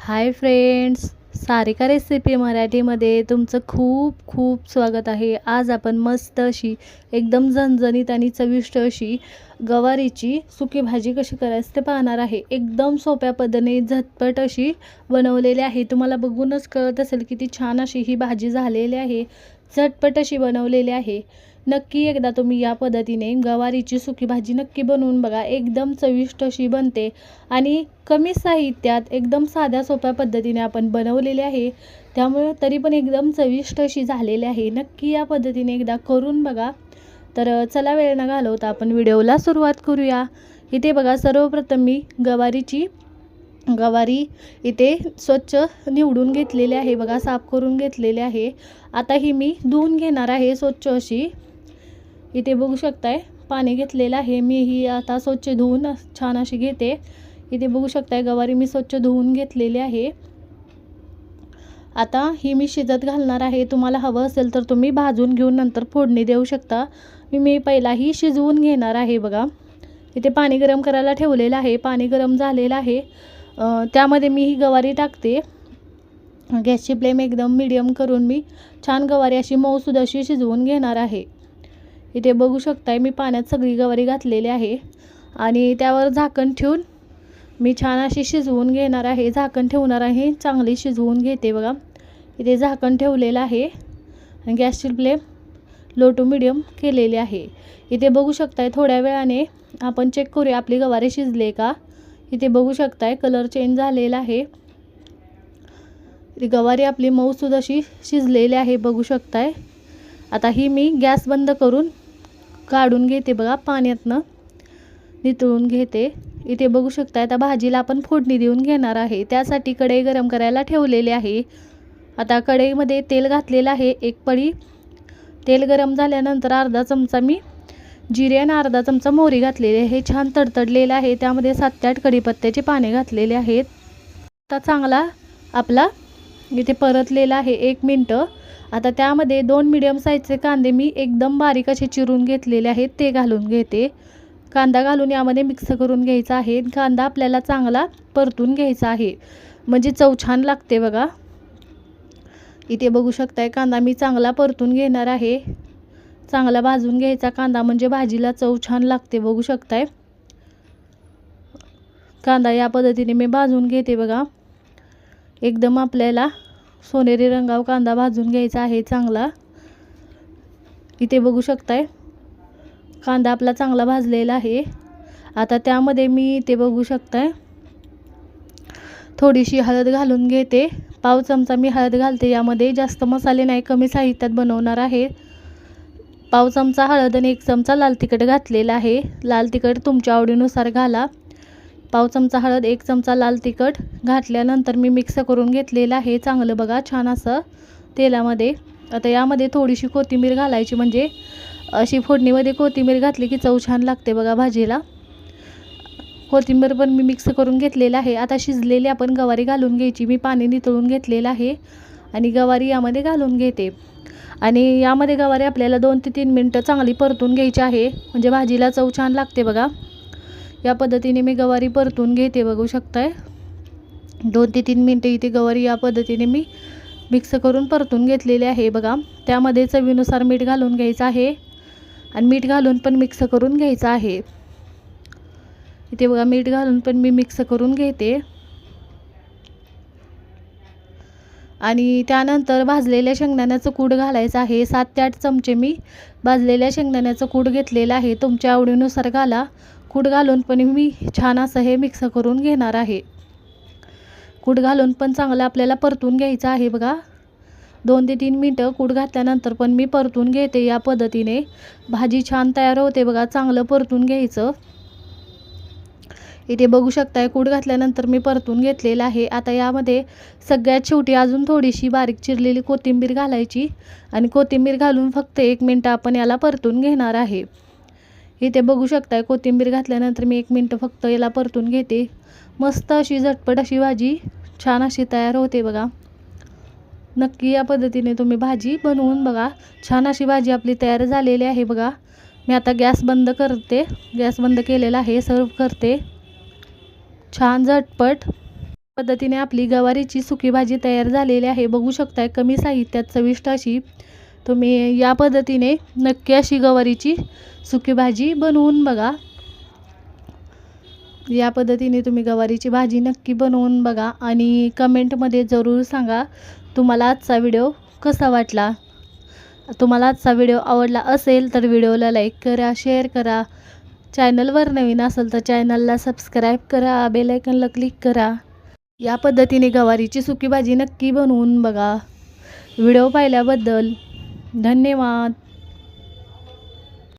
Hi friends Sarika recipe मराठीमध्ये तुमचं खूप खूप स्वागत आहे. आज आपण मस्त अशी एकदम झणझणीत आणि चविष्ट अशी गवारीची सुकी भाजी कशी करायची ते पाहणार आहे. एकदम सोप्या पद्धतीने झटपट अशी बनवलेली आहे. तुम्हाला बघूनच कळत असेल किती छान अशी ही भाजी झालेली आहे. झटपट अशी बनवलेली आहे. नक्की एकदा तुम्ही या पद्धतीने गवारीची सुकी भाजी नक्की बनवून बघा. एकदम चविष्ट अशी बनते आणि कमी साहित्यात एकदम साध्या सोप्या पद्धतीने आपण बनवलेली आहे. त्यामुळे तरी पण एकदम चविष्ट अशी झालेली आहे. नक्की या पद्धतीने एकदा करून बघा. तर चला वेळ न घालवता आपण व्हिडिओला सुरुवात करूया. इथे बघा सर्वप्रथम मी गवारीची गवारी इथे स्वच्छ निवडून घेतलेली आहे. बघा साफ करून घेतलेली आहे. आता ही मी धुवून घेणार आहे स्वच्छ अशी. इथे बघू शकताय पाणी घेतलेलं आहे. मी ही आता स्वच्छ धुवून छान अशी घेते. इथे बघू शकताय गवारी मी स्वच्छ धुवून घेतलेली आहे. आता ही मी शिजत घालणार आहे. तुम्हाला हवं असेल तर तुम्ही भाजून घेऊन नंतर फोडणी देऊ शकता. मी पहिलाही पहिला ही शिजवून घेणार आहे बघा. इथे पाणी गरम करायला ठेवलेलं आहे. पाणी गरम झालेलं आहे. त्यामध्ये मी ही गवारी टाकते. गॅसची फ्लेम एकदम मिडियम करून मी छान गवारी अशी मऊसूद अशी शिजवून घेणार आहे. इथे बघू शकताय मी पाण्यात सगळी गवारी घातलेली आहे. आणि त्यावर झाकण ठेवून मी छान अशी शिजवून घेणार आहे. झाकण ठेवणार आहे चांगली शिजवून घेते बघा. इथे झाकण ठेवलेलं आहे. आणि गॅसची फ्लेम लो टू मिडियम केलेली आहे. इथे बघू शकताय थोड्या वेळाने आपण चेक करूया आपली गवारी शिजले का? इथे बघू शकताय कलर चेंज झालेला आहे. गवारी आपली मऊसूद अशी शिजलेली आहे बघू शकताय. आता ही मी गॅस बंद करून काढून घेते बघा पाण्यातनं. नितळून घेते. इथे बघू शकता आता भाजीला आपण फोडणी देऊन घेणार आहे. त्यासाठी कढई गरम करायला ठेवलेली आहे. आता कढईमध्ये तेल घातलेलं आहे एक पळी. तेल गरम झाल्यानंतर अर्धा चमचा मी जिरे आणि अर्धा चमचा मोहरी घातलेली आहे. हे छान तडतडलेलं आहे. त्यामध्ये सात ते आठ कढीपत्त्याचे पाने घातलेले आहेत. आता चांगला आपला इथे परतलेलं आहे एक मिनटं. आता त्यामध्ये दोन मिडियम साईजचे कांदे मी एकदम बारीक असे चिरून घेतलेले आहेत ते घालून घेते. कांदा घालून यामध्ये मिक्स करून घ्यायचा आहे. कांदा आपल्याला चांगला परतून घ्यायचा आहे. म्हणजे चव छान लागते बघा. इथे बघू शकताय कांदा मी चांगला परतून घेणार आहे. चांगला भाजून घ्यायचा कांदा म्हणजे भाजीला चव छान लागते बघू शकताय. कांदा या पद्धतीने मी भाजून घेते बघा. एकदम आपल्याला सोनेरी रंगाव कांदा भाजून घ्यायचा आहे चांगला. इथे बघू शकताय कांदा आपला चांगला भाजलेला आहे. आता त्यामध्ये मी इथे बघू शकताय थोडीशी हळद घालून घेते. पाव चमचा मी हळद घालते यामध्ये जास्त मसाले नाही कमी साहित्यात बनवणार आहे. पाव चमचा हळद आणि एक चमचा लाल तिखट घातलेला आहे. लाल तिखट तुमच्या आवडीनुसार घाला. पाव चमचा हळद एक चमचा लाल तिखट घातल्यानंतर मी मिक्स करून घेतलेलं आहे. चांगलं बघा छान असं तेलामध्ये. आता यामध्ये थोडीशी कोथिंबीर घालायची म्हणजे अशी फोडणीमध्ये कोथिंबीर घातली की चव छान लागते बघा भाजीला. कोथिंबीर पण मी मिक्स करून घेतलेलं आहे. आता शिजलेली आपण गवारी घालून घ्यायची. मी पाणी नितळून घेतलेलं आहे आणि गवारी यामध्ये घालून घेते. आणि यामध्ये गवारी आपल्याला दोन ते तीन मिनटं चांगली परतून घ्यायची आहे. म्हणजे भाजीला चव छान लागते बघा. या पद्धतीने मी गवारी परतून घेते बघू शकताय. दोन ते तीन मिनटं इथे गवारी या पद्धतीने मी मिक्स करून परतून घेतलेली आहे बघा. त्यामध्ये चवीनुसार मीठ घालून घ्यायचं आहे आणि मीठ घालून पण मिक्स करून घ्यायचं आहे. इथे बघा मीठ घालून पण मी मिक्स करून घेते. आणि त्यानंतर भाजलेल्या शेंगदाण्याचं कूड घालायचं आहे. सात ते आठ चमचे मी भाजलेल्या शेंगदाण्याचं कूड घेतलेलं आहे. तुमच्या आवडीनुसार घाला. कूड घालून पण मी छान असं हे मिक्स करून घेणार आहे. कूड घालून पण चांगलं आपल्याला परतून घ्यायचं आहे बघा. दोन ते तीन मिनटं कूड घातल्यानंतर पण मी परतून घेते या पद्धतीने. भाजी छान तयार होते बघा चांगलं परतून घ्यायचं. इथे बघू शकताय कूड घातल्यानंतर मी परतून घेतलेलं आहे. आता यामध्ये सगळ्यात शेवटी अजून थोडीशी बारीक चिरलेली कोथिंबीर घालायची आणि कोथिंबीर घालून फक्त एक मिनटं आपण याला परतून घेणार आहे. इथे बघू शकताय कोथिंबीर घातल्यानंतर मी एक मिनटं फक्त याला परतून घेते. मस्त अशी झटपट अशी भाजी छान अशी तयार होते बघा. नक्की या पद्धतीने तुम्ही भाजी बनवून बघा. छान अशी भाजी आपली तयार झालेली आहे बघा. मी आता गॅस बंद करते. गॅस बंद केलेला आहे सर्व करते. छान झटपट पद्धतीने आपली गवारीची सुकी भाजी तयार झालेली आहे. बघू शकताय कमी साहित्यात चविष्ट अशी तुम्ही या पद्धतीने नक्की अशी गवारीची सुकी भाजी बनवून बघा. या पद्धतीने तुम्ही गवारीची भाजी नक्की बनवून बघा आणि कमेंटमध्ये जरूर सांगा तुम्हाला आजचा व्हिडिओ कसा वाटला. तुम्हाला आजचा व्हिडिओ आवडला असेल तर व्हिडिओला लाईक करा शेअर करा. चॅनलवर नवीन असेल तर चॅनलला सबस्क्राईब करा बेलायकनला क्लिक करा. या पद्धतीने गवारीची सुकी भाजी नक्की बनवून बघा. व्हिडिओ पाहिल्याबद्दल धन्यवाद.